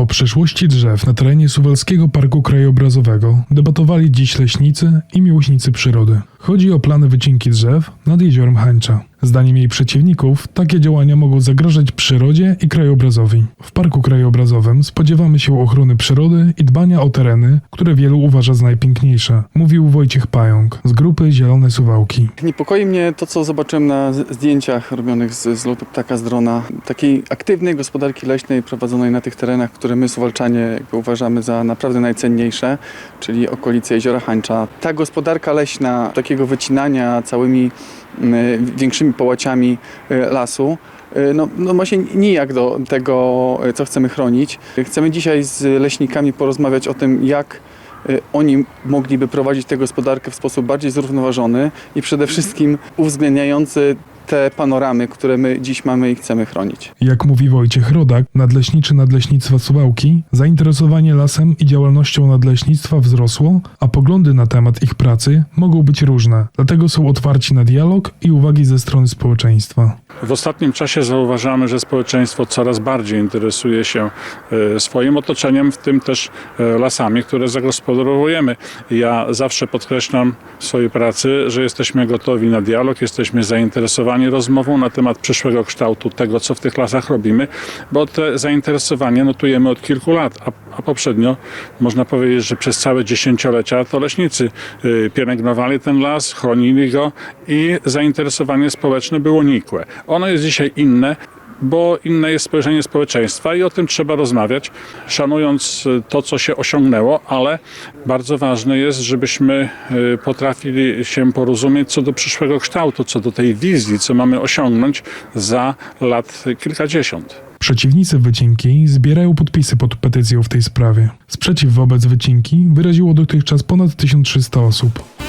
O przyszłości drzew na terenie Suwalskiego Parku Krajobrazowego debatowali dziś leśnicy i miłośnicy przyrody. Chodzi o plany wycinki drzew nad jeziorem Hańcza. Zdaniem jej przeciwników, takie działania mogą zagrażać przyrodzie i krajobrazowi. W Parku Krajobrazowym spodziewamy się ochrony przyrody i dbania o tereny, które wielu uważa za najpiękniejsze, mówił Wojciech Pająk z grupy Zielone Suwałki. Niepokoi mnie to, co zobaczyłem na zdjęciach robionych z, z lotu ptaka z drona. Takiej aktywnej gospodarki leśnej prowadzonej na tych terenach, które my Suwalczanie uważamy za naprawdę najcenniejsze, czyli okolice Jeziora Hańcza. Ta gospodarka leśna, takiego wycinania całymi większymi połaciami y, lasu, y, no, no się nijak do tego, y, co chcemy chronić. Chcemy dzisiaj z leśnikami porozmawiać o tym, jak oni mogliby prowadzić tę gospodarkę w sposób bardziej zrównoważony i przede wszystkim uwzględniający te panoramy, które my dziś mamy i chcemy chronić. Jak mówi Wojciech Rodak, nadleśniczy Nadleśnictwa Suwałki, zainteresowanie lasem i działalnością nadleśnictwa wzrosło, a poglądy na temat ich pracy mogą być różne. Dlatego są otwarci na dialog i uwagi ze strony społeczeństwa. W ostatnim czasie zauważamy, że społeczeństwo coraz bardziej interesuje się e, swoim otoczeniem, w tym też e, lasami, które zagospodarowujemy. Ja zawsze podkreślam w swojej pracy, że jesteśmy gotowi na dialog, jesteśmy zainteresowani rozmową na temat przyszłego kształtu tego, co w tych lasach robimy, bo te zainteresowanie notujemy od kilku lat, a, a poprzednio można powiedzieć, że przez całe dziesięciolecia to leśnicy y, pielęgnowali ten las, chronili go i zainteresowanie społeczne było nikłe. Ono jest dzisiaj inne, bo inne jest spojrzenie społeczeństwa i o tym trzeba rozmawiać, szanując y, to, co się osiągnęło, ale bardzo ważne jest, żebyśmy y, potrafili się porozumieć co do przyszłego kształtu, co do tej wizji, co mamy osiągnąć za lat kilkadziesiąt. Przeciwnicy wycinki zbierają podpisy pod petycją w tej sprawie. Sprzeciw wobec wycinki wyraziło dotychczas ponad 1300 osób.